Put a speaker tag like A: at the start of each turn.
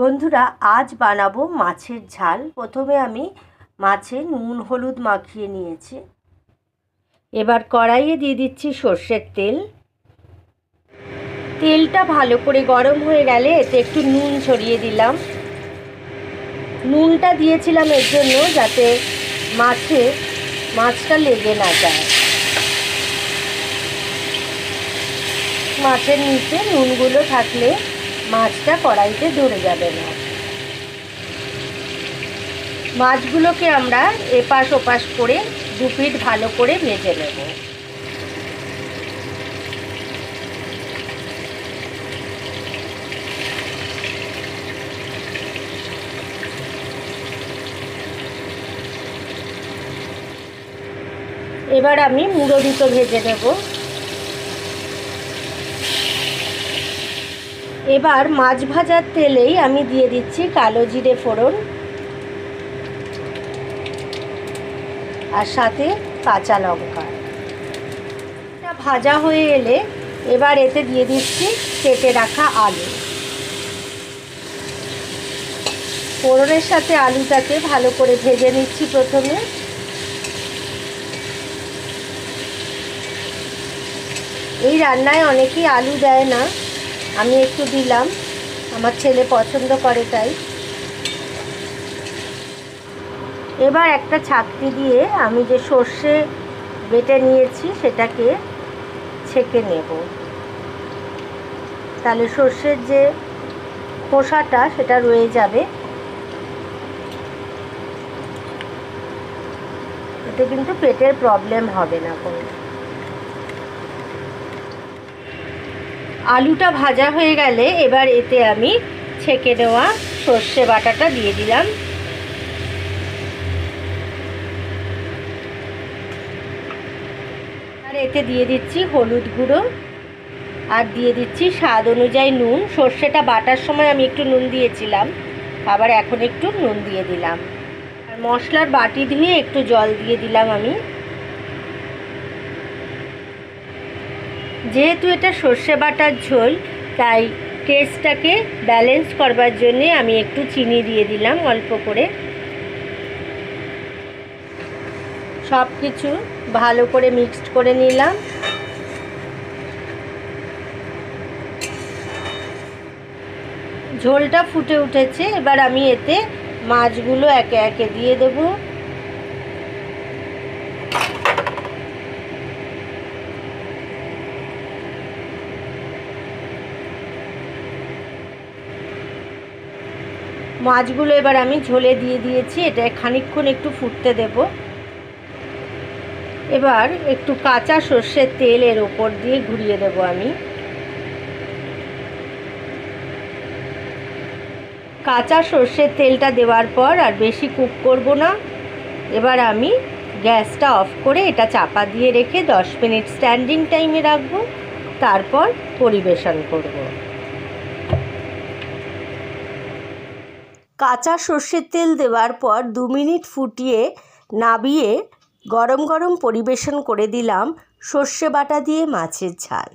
A: বন্ধুরা, আজ বানাবো মাছের ঝাল। প্রথমে আমি মাছে নুন, হলুদ মাখিয়ে নিয়েছি। এবার কড়াইয়ে দিয়ে দিচ্ছি সর্ষের তেল। তেলটা ভালো করে গরম হয়ে গেলে এতে একটু নুন ছড়িয়ে দিলাম। নুনটা দিয়েছিলাম এর জন্য যাতে মাছে, মাছটা লেগে না যায়। মাছের নিচে নুনগুলো থাকলে মাছটা কড়াইতে ধরে যাবে না। মাছগুলোকে আমরা এপাশ ওপাশ করে দু পিঠ ভালো করে ভেজে নেব। এবার আমি মুড়ো দুটো ভেজে নেব। এবার মাছ ভাজার তেলেই আমি দিয়ে দিচ্ছি কালো জিরে ফোড়ন আর সাথে কাঁচা লঙ্কা। এটা ভাজা হয়ে এলে এবার এতে দিয়ে দিচ্ছি কেটে রাখা আলু। ফোড়নের সাথে আলুটাকে ভালো করে ভেজে নিচ্ছি প্রথমে। এই রান্নায় অনেকেই আলু দেয় না। আমি একটু দিলাম। আমার ছেলে পছন্দ করে তাই। এবার একটা ছাকনি দিয়ে আমি যে সর্ষে বেটে নিয়েছি, সেটাকে ছেঁকে নেব। তাহলে সর্ষের যে খোসাটা, সেটা রয়ে যাবে। এতে কিন্তু পেটের প্রবলেম হবে না কোনো। আলুটা ভাজা হয়ে গেলে এবার এতে আমি ছেঁকে দেওয়া সর্ষে বাটাটা দিয়ে দিলাম। আর এতে দিয়ে দিচ্ছি হলুদ গুঁড়ো আর দিয়ে দিচ্ছি স্বাদ অনুযায়ী নুন। সর্ষেটা বাটার সময় আমি একটু নুন দিয়েছিলাম, আবার এখন একটু নুন দিয়ে দিলাম। আর মশলার বাটি ধুয়ে একটু জল দিয়ে দিলাম আমি। যেহেতু এটা সর্ষে বাটার ঝোল, তাই টেস্টটাকে ব্যালেন্স করবার জন্যে আমি একটু চিনি দিয়ে দিলাম অল্প করে। সব কিছু ভালো করে মিক্সড করে নিলাম। ঝোলটা ফুটে উঠেছে, এবার আমি এতে মাছগুলো একে একে দিয়ে দেবো। মাছগুলো এবার আমি ঝোলে দিয়ে দিয়েছি, এটা খানিকক্ষণ একটু ফুটতে দেব। এবার একটু কাঁচা সর্ষের তেল এর ওপর দিয়ে ঘুরিয়ে দেব আমি। কাঁচা সর্ষের তেলটা দেওয়ার পর আর বেশি কুক করব না। এবার আমি গ্যাসটা অফ করে এটা চাপা দিয়ে রেখে দশ মিনিট স্ট্যান্ডিং টাইমে রাখব, তারপর পরিবেশন করব। কাঁচা সর্ষের তেল দেওয়ার পর দু মিনিট ফুটিয়ে নাবিয়ে গরম গরম পরিবেশন করে দিলাম সর্ষে বাটা দিয়ে মাছের ঝাল।